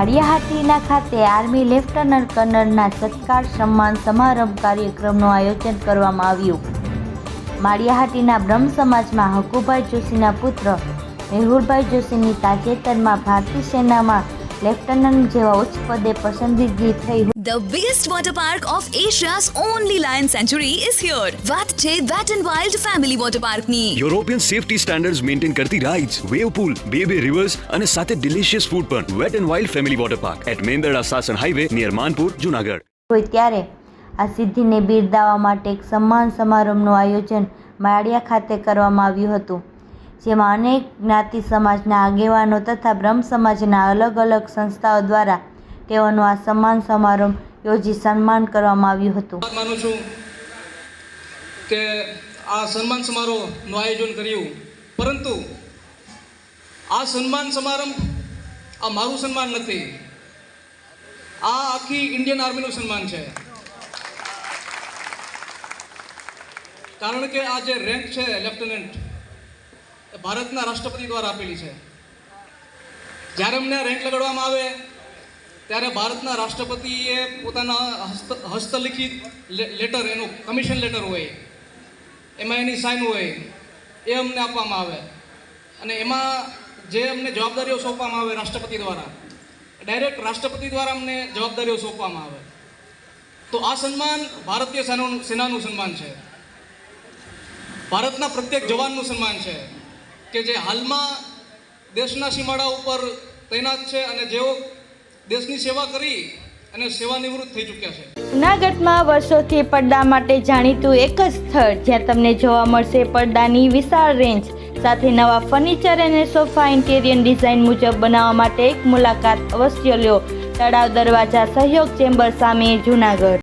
માળિયાહાટીના ખાતે army lieutenant કર્નલના સત્કાર સન્માન સમારંભ કાર્યક્રમનું આયોજન કરવામાં આવ્યું. માળિયાહાટીના બ્રહ્મ સમાજમાં હકુભાઈ જોશીના પુત્ર મેહુલભાઈ જોશીની તાજેતરમાં ભારતીય સેનામાં લેફ્ટનન્ટ જેવા ઉચ્ચ પદે પસંદગી થઈ the biggest water park of Asia's only lion sanctuary is here. વાત છે Wet n Wild Family Water Park ની. યુરોપિયન સેફટી સ્ટાન્ડર્ડ્સ મેન્ટેન કરતી રાઇડ્સ વેવ પૂલ બે બે રિવર્સ અને સાથે ડિલિશિયસ ફૂડ પણ. Wet and wild family water park at Mendarda Sasan highway near Manpur Junagadh હોય ત્યારે આ સિદ્ધિને બિરદાવવા માટે એક સન્માન સમારંભનું આયોજન માળિયા ખાતે કરવામાં આવ્યું હતું. જેમાં અનેક જ્ઞાતિ સમાજના આગેવાનો તથા બ્રહ્મ સમાજના અલગ અલગ સંસ્થાઓ દ્વારા તેઓનો આ સન્માન સમારંભ યોજી સન્માન કરવામાં આવ્યું હતું. માનું છું કે આ સન્માન સમારોહનું આયોજન કર્યું. પરંતુ આ સન્માન સમારંભ આ મારું સન્માન નથી. આ આખી ઇન્ડિયન આર્મીનું સન્માન છે. કારણ કે આ જે રેન્ક છે, લેફ્ટનન્ટ એ ભારતના રાષ્ટ્રપતિ દ્વારા આપેલી છે. જ્યારે અમને રેન્ક લગાડવામાં આવે, ત્યારે ભારતના રાષ્ટ્રપતિએ પોતાના હસ્ત, હસ્તલિખિત લેટર એનું કમિશન લેટર હોય, એમાં એની સાઇન હોય, એ અમને આપવામાં આવે. અને એમાં જે અમને જવાબદારીઓ સોંપવામાં આવે રાષ્ટ્રપતિ દ્વારા ડાયરેક્ટ રાષ્ટ્રપતિ દ્વારા અમને જવાબદારીઓ સોંપવામાં આવે. તો આ સન્માન ભારતીય સેનાનું સેનાનું સન્માન છે. ભારતના પ્રત્યેક જવાનનું સન્માન છે. કે જે હાલમાં દેશના સીમાડા ઉપર તૈનાત છે અને જેઓ દેશની સેવા કરી અને સેવાનિવૃત્ત થઈ ચૂક્યા છે. જૂનાગઢમાં વર્ષોથી પડદા માટે જાણીતું એક જ સ્થળ જ્યાં તમને જોવા મળશે પડદાની વિશાળ રેન્જ સાથે નવા ફર્નિચર અને સોફા ઇન્ટેરિયર ડિઝાઇન મુજબ બનાવવા માટે એક મુલાકાત અવશ્ય લ્યો તળાવ દરવાજા સહયોગ ચેમ્બર સામે જૂનાગઢ.